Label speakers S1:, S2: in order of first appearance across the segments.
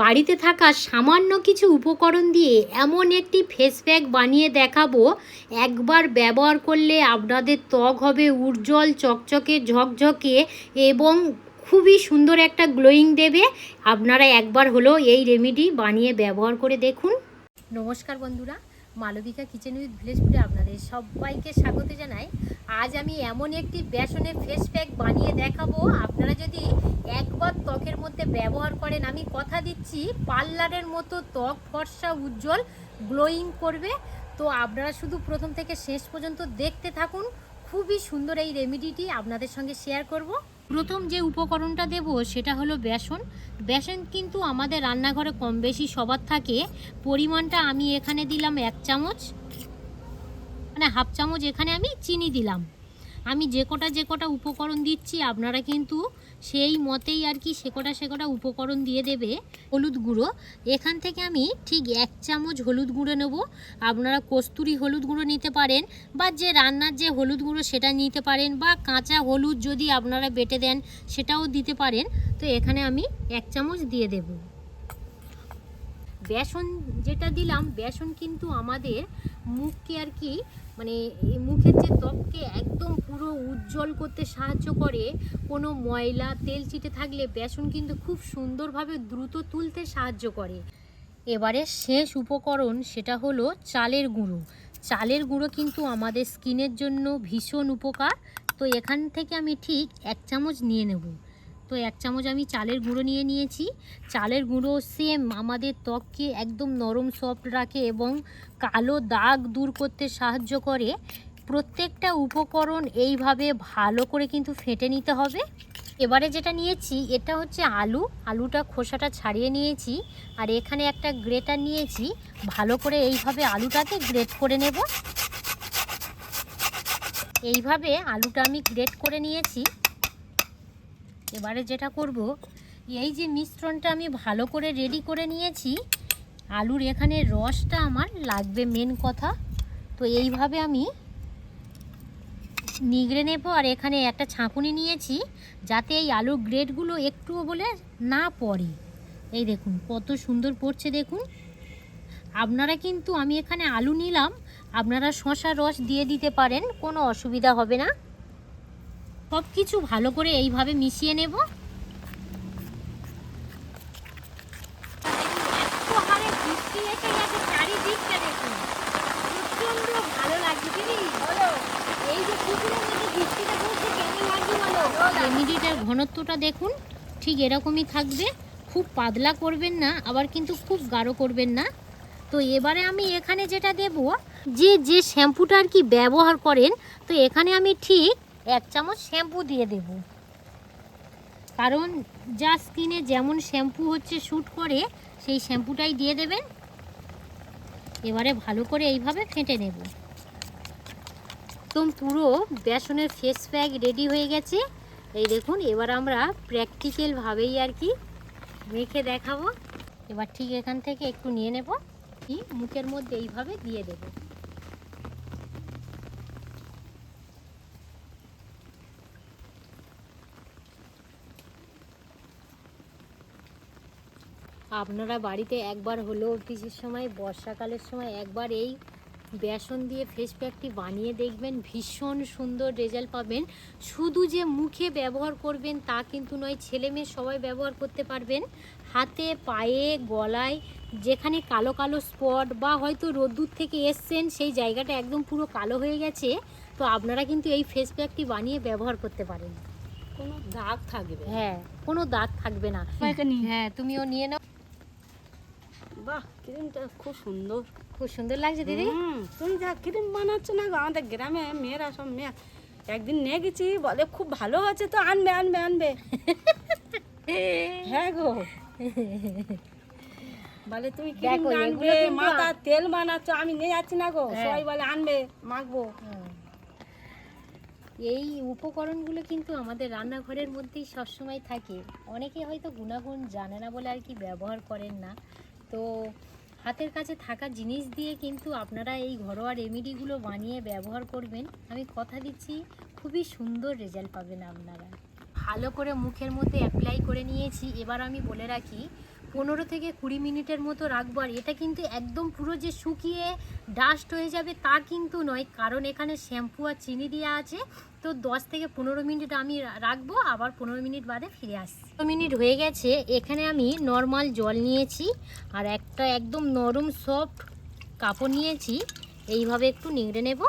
S1: বাড়িতে থাকা সামান্য কিছু উপকরণ দিয়ে এমন একটি ফেস প্যাক বানিয়ে দেখাবো। একবার ব্যবহার করলে আপনাদের ত্বক হবে উজ্জ্বল, চকচকে, ঝকঝকে এবং খুবই সুন্দর একটা গ্লোয়িং দেবে। আপনারা একবার হলো এই রেমেডি বানিয়ে ব্যবহার করে দেখুন। নমস্কার বন্ধুরা। মালবিকা কিচেন উইথ ভিলেজ ফুডে আপনাদের সবাইকে স্বাগত জানাই। আজ আমি এমন একটি বেসনের ফেস প্যাক বানিয়ে দেখাবো। আপনারা যদি একবার ত্বকের মধ্যে ব্যবহার করেন, আমি কথা দিচ্ছি, পার্লারের মতো ত্বক ফর্সা, উজ্জ্বল গ্লোয়িং করবে। তো আপনারা শুধু প্রথম থেকে শেষ পর্যন্ত দেখতে থাকুন। খুবই সুন্দর এই রেমেডিটি আপনাদের সঙ্গে শেয়ার করব। প্রথম যে উপকরণটা দেব সেটা হলো বেসন। বেসন কিন্তু আমাদের রান্নাঘরে কম বেশি সবার থাকে। পরিমাণটা আমি এখানে দিলাম এক চামচ। মানে হাফ চামচ এখানে আমি চিনি দিলাম। আমি যে কটা যে কটা উপকরণ দিচ্ছি, আপনারা কিন্তু সেই মতেই আর কি সে কটা উপকরণ দিয়ে দেবে হলুদ গুঁড়ো। এখান থেকে আমি ঠিক এক চামচ হলুদ গুঁড়ো নেব। আপনারা কস্তুরি হলুদ গুঁড়ো নিতে পারেন বা যে রান্নার যে হলুদ গুঁড়ো সেটা নিতে পারেন বা কাঁচা হলুদ যদি আপনারা বেটে দেন সেটাও দিতে পারেন। তো এখানে আমি এক চামচ দিয়ে দেব। বেসন যেটা দিলাম, বেসন কিন্তু আমাদের মুখকে আর কি মানে এই মুখের যে ত্বককে একদম পুরো উজ্জ্বল করতে সাহায্য করে, কোনো ময়লা, তেল চিটে থাকলে বেসন কিন্তু খুব সুন্দরভাবে দ্রুত তুলতে সাহায্য করে। এবারে শেষ উপকরণ সেটা হলো চালের গুঁড়ো। চালের গুঁড়ো কিন্তু আমাদের স্কিনের জন্য ভীষণ উপকার। তো এখান থেকে আমি ঠিক এক চামচ নিয়ে নেব। তো এক চামচ আমি চালের গুঁড়ো নিয়ে নিয়েছি। চালের গুঁড়ো সেম আমাদের ত্বককে একদম নরম সফট রাখে এবং কালো দাগ দূর করতে সাহায্য করে। প্রত্যেকটা উপকরণ এইভাবে ভালো করে কিন্তু ফেটে নিতে হবে। এবারে যেটা নিয়েছি, এটা হচ্ছে আলু। আলুটা খোসাটা ছাড়িয়ে নিয়েছি আর এখানে একটা গ্রেটার নিয়েছি। ভালো করে এইভাবে আলুটাকে গ্রেট করে নেব। এইভাবে আলুটা আমি গ্রেট করে নিয়েছি। এবারে যেটা করব, এই যে মিশ্রণটা আমি ভালো করে রেডি করে নিয়েছি, আলুর এখানে রসটা আমার লাগবে মেন কথা। তো এইভাবে আমি নিগড়ে নেব আর এখানে একটা ছাঁকুনি নিয়েছি, যাতে এই আলুর গ্রেডগুলো একটুও বলে না পড়ে। এই দেখুন, কত সুন্দর পড়ছে দেখুন। আপনারা কিন্তু, আমি এখানে আলু নিলাম, আপনারা শশার রস দিয়ে দিতে পারেন, কোনো অসুবিধা হবে না। সব কিছু ভালো করে এইভাবে মিশিয়ে নেব। রেমিডিটার ঘনত্বটা দেখুন ঠিক এরকমই থাকবে। খুব পাতলা করবেন না আবার কিন্তু খুব গাঢ় করবেন না। তো এবারে আমি এখানে যেটা দেব যে যে শ্যাম্পুটা আর কি ব্যবহার করেন তো এখানে আমি ঠিক এক চামচ শ্যাম্পু দিয়ে দেব। কারণ যা স্কিনে যেমন শ্যাম্পু হচ্ছে শ্যুট করে, সেই শ্যাম্পুটাই দিয়ে দেবেন। এবারে ভালো করে এইভাবে ফেটে নেব। একদম পুরো বেসনের ফেস প্যাক রেডি হয়ে গেছে। এই দেখুন, এবার আমরা প্র্যাকটিক্যালভাবেই আর কি মেখে দেখাবো। এবার ঠিক এখান থেকে একটু নিয়ে নেব। কি? মুখের মধ্যে এইভাবে দিয়ে দেবো। আপনারা বাড়িতে একবার হলেও অফিসের সময় বর্ষাকালের সময় একবার এই বেসন দিয়ে ফেস প্যাকটি বানিয়ে দেখবেন। ভীষণ সুন্দর রেজাল্ট পাবেন। শুধু যে মুখে ব্যবহার করবেন তা কিন্তু নয় ছেলে মেয়ে সবাই ব্যবহার করতে পারবেন। হাতে পায়ে গলায় যেখানে কালো কালো স্পট বা হয়তো রোদ্দুর থেকে এসছেন সেই জায়গাটা একদম পুরো কালো হয়ে গেছে। তো আপনারা কিন্তু এই ফেস প্যাকটি বানিয়ে ব্যবহার করতে পারেন।
S2: কোনো দাগ থাকবে
S1: হ্যাঁ কোনো দাগ থাকবে না। হ্যাঁ তুমিও নিয়ে নাও।
S2: বাহ ক্রিমটা খুব সুন্দর।
S1: খুব সুন্দর লাগছে দিদি?
S2: তুমি যা ক্রিম বানাচ্ছ না আমাদের গ্রামে মেয়েরা সব মেয়ে। একদিন নিয়ে গেছি বলে খুব ভালো হয়েছে তো আনবে আনবে আনবে। হ্যাঁ গো। বলে তুমি ক্রিম আনবে মাথা তেল বানাচ্ছ আমি নিয়ে যাচ্ছি না গো।
S1: হ্যাঁ।
S2: সবাই বলে আনবে মাখবো।
S1: এই উপকরণগুলো কিন্তু আমাদের রান্নাঘরের মধ্যেই সবসময় থাকে। অনেকে হয়তো গুণাগুণ জানে না বলে আর কি ব্যবহার করেন না। তো হাতের কাছে থাকা জিনিস দিয়ে কিন্তু আপনারা এই ঘরোয়া রেমেডিগুলো বানিয়ে ব্যবহার করবেন। আমি কথা দিচ্ছি, খুবই সুন্দর রেজাল্ট পাবেন আপনারা। ভালো করে মুখের মধ্যে অ্যাপ্লাই করে নিয়েছি। এবার আমি বলে রাখি পনেরো থেকে কুড়ি মিনিটের মতো রাখব, আর এটা কিন্তু একদম পুরো যে শুকিয়ে ডাস্ট হয়ে যাবে তা কিন্তু নয়, কারণ এখানে শ্যাম্পু আর চিনি দেওয়া আছে। তো দশ থেকে পনেরো মিনিট আমি রাখব, আবার পনেরো মিনিট বাদে ফিরে আসছি। পনেরো মিনিট হয়ে গেছে, এখানে আমি নর্মাল জল নিয়েছি, আর একটা একদম নরম সফট কাপড় নিয়েছি, এইভাবে একটু নিংড়ে নেব।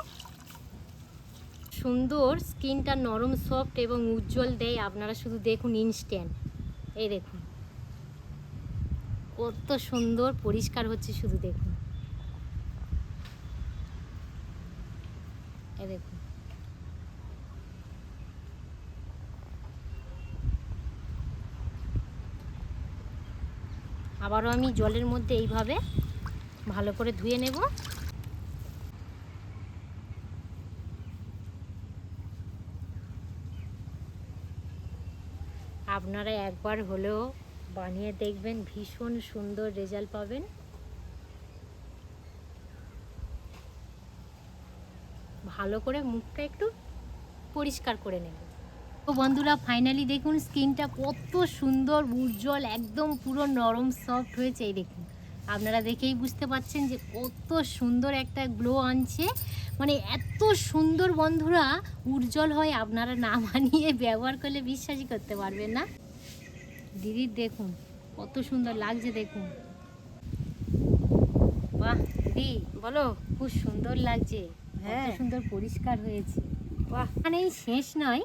S1: সুন্দর স্কিনটা নরম সফট এবং উজ্জ্বল দেয়, আপনারা শুধু দেখুন ইনস্ট্যান্ট এই দেখুন। কত সুন্দর পরিষ্কার হচ্ছে শুধু দেখুন। দেখুন। আবারও আমি জলের মধ্যে এইভাবে ভালো করে ধুয়ে নেব। আপনারা একবার হলেও বানিয়ে দেখবেন, ভীষণ সুন্দর রেজাল্ট পাবেন। ভালো করে মুখটা একটু পরিষ্কার করে নেবেন। তো বন্ধুরা ফাইনালি দেখুন, স্কিনটা কত সুন্দর, উজ্জ্বল, একদম পুরো নরম সফট হয়েছে। এই দেখুন, আপনারা দেখেই বুঝতে পারছেন যে কত সুন্দর একটা গ্লো আনছে। মানে এত সুন্দর বন্ধুরা, উজ্জ্বল হয়, আপনারা না মানিয়ে ব্যবহার করলে বিশ্বাসই করতে পারবেন না। দিদির দেখুন কত সুন্দর লাগছে দেখুন। বাহ দিদি
S2: বলো
S1: খুব সুন্দর লাগছে।
S2: হ্যাঁ।
S1: সুন্দর পরিষ্কার হয়েছে।
S2: বাহ
S1: মানে এই শেষ নয়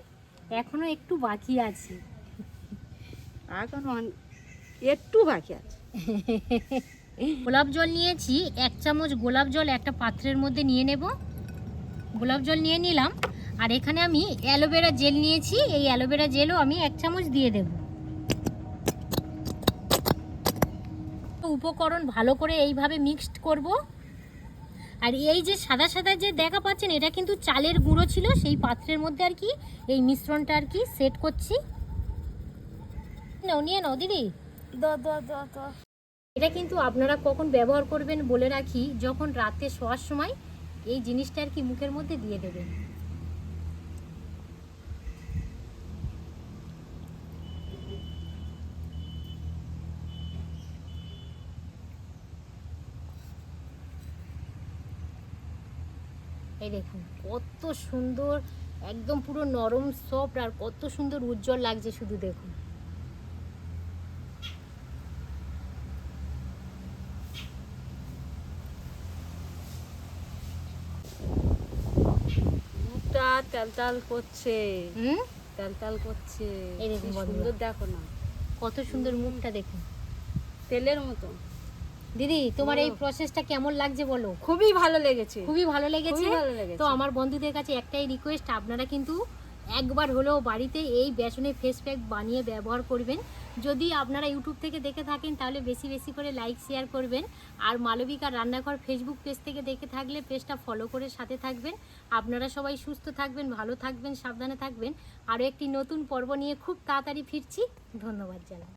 S1: এখনও একটু বাকি আছে।
S2: এখন একটু বাকি আছে।
S1: গোলাপ জল নিয়েছি এক চামচ গোলাপ জল একটা পাত্রের মধ্যে নিয়ে নেব। গোলাপ জল নিয়ে নিলাম আর এখানে আমি অ্যালোভেরা জেল নিয়েছি এই অ্যালোভেরা জেলও আমি এক চামচ দিয়ে দেব। উপকরণ ভালো করে এইভাবে মিক্সড করব। আর এই যে সাদা সাদা যে দেখা পাচ্ছেন এটা কিন্তু চালের গুঁড়ো ছিল সেই পাত্রের মধ্যে আর কি এই মিশ্রণটা আর কি সেট করছি। নাও নিয়ে নাও দিদি। এটা কিন্তু আপনারা কখন ব্যবহার করবেন বলে রাখি যখন রাতে শোয়ার সময় এই জিনিসটা আর কি মুখের মধ্যে দিয়ে দেবেন। এই দেখুন কত সুন্দর একদম পুরো নরম সফট আর কত সুন্দর উজ্জ্বল লাগছে শুধু দেখুন।
S2: করছে।
S1: হুম?
S2: করছে। সুন্দর দেখো না।
S1: কত সুন্দর মুখটা দেখুন।
S2: তেলের মতো।
S1: দিদি তোমার এই প্রসেসটা কেমন লাগছে বলো? খুবই ভালো লেগেছে।
S2: খুবই ভালো লেগেছে।
S1: তো আমার বন্ধুদের কাছে একটাই রিকোয়েস্ট আপনারা কিন্তু একবার হলেও বাড়িতে এই বেসনের ফেস প্যাক বানিয়ে ব্যবহার করবেন। যদি আপনারা ইউটিউব থেকে দেখে থাকেন তাহলে বেশি বেশি করে লাইক শেয়ার করবেন। আর মালবিকা রান্নাঘর ফেসবুক পেজ থেকে দেখে থাকলে পেজটা ফলো করে সাথে থাকবেন। আপনারা সবাই সুস্থ থাকবেন ভালো থাকবেন সাবধানে থাকবেন। আরও একটি নতুন পর্ব নিয়ে খুব তাড়াতাড়ি ফিরছি। ধন্যবাদ জানাই।